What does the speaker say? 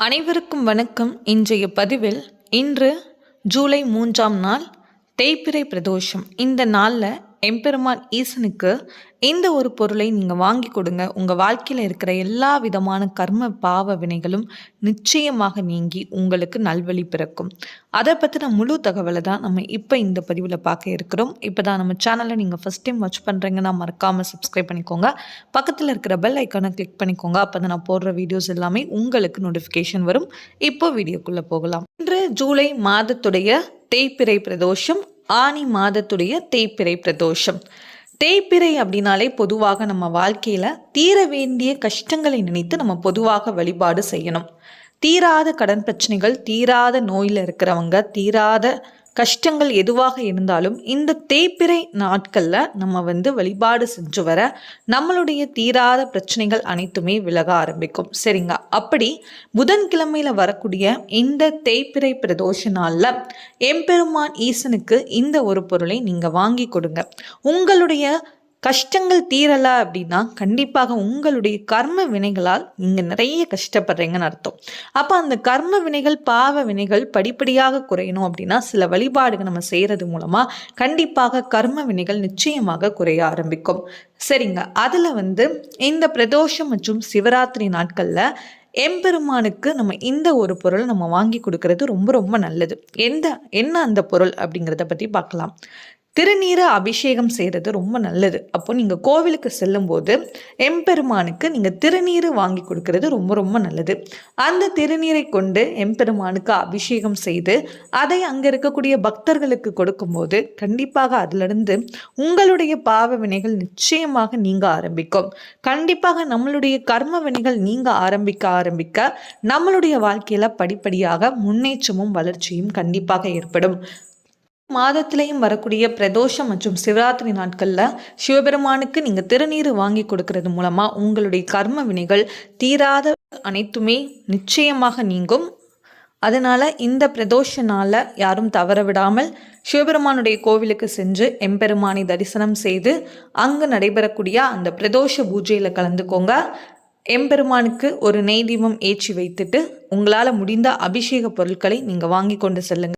அனைவருக்கும் வணக்கம். இன்றைய பதிவில் இன்று ஜூலை மூன்றாம் நாள் தேய்பிறை பிரதோஷம். இந்த நாளில் எம்பெருமான் ஈசனுக்கு இந்த ஒரு பொருளை நீங்கள் வாங்கி கொடுங்க. உங்கள் வாழ்க்கையில் இருக்கிற எல்லா விதமான கர்ம பாவ வினைகளும் நிச்சயமாக நீங்கி உங்களுக்கு நல்வழி பிறக்கும். அதை பற்றின முழு தகவலை தான் நம்ம இப்போ இந்த பதிவில் பார்க்க இருக்கிறோம். இப்போ தான் நம்ம சேனலை நீங்கள் ஃபஸ்ட் டைம் வாட்ச் பண்ணுறீங்கன்னா மறக்காமல் சப்ஸ்கிரைப் பண்ணிக்கோங்க. பக்கத்தில் இருக்கிற பெல் ஐக்கானை கிளிக் பண்ணிக்கோங்க. அப்போ தான் நான் போடுற வீடியோஸ் எல்லாமே உங்களுக்கு நோட்டிஃபிகேஷன் வரும். இப்போ வீடியோக்குள்ளே போகலாம். இன்று ஜூலை மாதத்துடைய தேய்பிறை பிரதோஷம். ஆனி மாதத்துடைய தேய்பிறை பிரதோஷம். தேய்பிறை அப்படின்னாலே பொதுவாக நம்ம வாழ்க்கையில் தீர வேண்டிய கஷ்டங்களை நினைத்து நம்ம பொதுவாக வழிபாடு செய்யணும். தீராத கடன் பிரச்சனைகள் தீராத நோயில் இருக்கிறவங்க தீராத கஷ்டங்கள் எதுவாக இருந்தாலும் இந்த தேய்பிறை நாட்களில் நம்ம வந்து வழிபாடு செஞ்சு வர நம்மளுடைய தீராத பிரச்சனைகள் அனைத்துமே விலக ஆரம்பிக்கும். சரிங்க அப்படி புதன்கிழமையில் வரக்கூடிய இந்த தேய்பிறை பிரதோஷ நாளில் எம்பெருமான் ஈசனுக்கு இந்த ஒரு பொருளை நீங்கள் வாங்கி கொடுங்க. உங்களுடைய கஷ்டங்கள் தீரலை அப்படின்னா கண்டிப்பாக உங்களுடைய கர்ம வினைகளால் நீங்கள் நிறைய கஷ்டப்படுறீங்கன்னு அர்த்தம். அப்போ அந்த கர்ம வினைகள் பாவ வினைகள் படிப்படியாக குறையணும் அப்படின்னா சில வழிபாடுகள் நம்ம செய்கிறது மூலமாக கண்டிப்பாக கர்ம வினைகள் நிச்சயமாக குறைய ஆரம்பிக்கும். சரிங்க. அதில் வந்து இந்த பிரதோஷம் மற்றும் சிவராத்திரி நாட்களில் எம்பெருமானுக்கு நம்ம இந்த ஒரு பொருள் நம்ம வாங்கி கொடுக்கறது ரொம்ப ரொம்ப நல்லது. எந்த என்ன அந்த பொருள் அப்படிங்கிறத பற்றி பார்க்கலாம். திருநீரை அபிஷேகம் செய்கிறது ரொம்ப நல்லது. அப்போ நீங்கள் கோவிலுக்கு செல்லும்போது எம்பெருமானுக்கு நீங்கள் திருநீர் வாங்கி கொடுக்கறது ரொம்ப ரொம்ப நல்லது. அந்த திருநீரை கொண்டு எம்பெருமானுக்கு அபிஷேகம் செய்து அதை அங்கே இருக்கக்கூடிய பக்தர்களுக்கு கொடுக்கும்போது கண்டிப்பாக அதிலிருந்து உங்களுடைய பாவ வினைகள் நிச்சயமாக நீங்க ஆரம்பிக்கும். கண்டிப்பாக நம்மளுடைய கர்ம வினைகள் நீங்க ஆரம்பிக்க ஆரம்பிக்க நம்மளுடைய வாழ்க்கையில் படிப்படியாக முன்னேற்றமும் வளர்ச்சியும் கண்டிப்பாக ஏற்படும். மாதத்திலையும் வரக்கூடிய பிரதோஷம் மற்றும் சிவராத்திரி நாட்களில் சிவபெருமானுக்கு நீங்கள் திருநீர் வாங்கி கொடுக்கறது மூலமாக உங்களுடைய கர்ம வினைகள் தீராத அனைத்துமே நிச்சயமாக நீங்கும். அதனால் இந்த பிரதோஷ நாளில் யாரும் தவற விடாமல் சிவபெருமானுடைய கோவிலுக்கு சென்று எம்பெருமானை தரிசனம் செய்து அங்கு நடைபெறக்கூடிய அந்த பிரதோஷ பூஜையில் கலந்துக்கோங்க. எம்பெருமானுக்கு ஒரு நெய் தீபம் ஏற்றி வைத்துட்டு உங்களால் முடிந்த அபிஷேக பொருட்களை நீங்கள் வாங்கி கொண்டு செல்லுங்கள்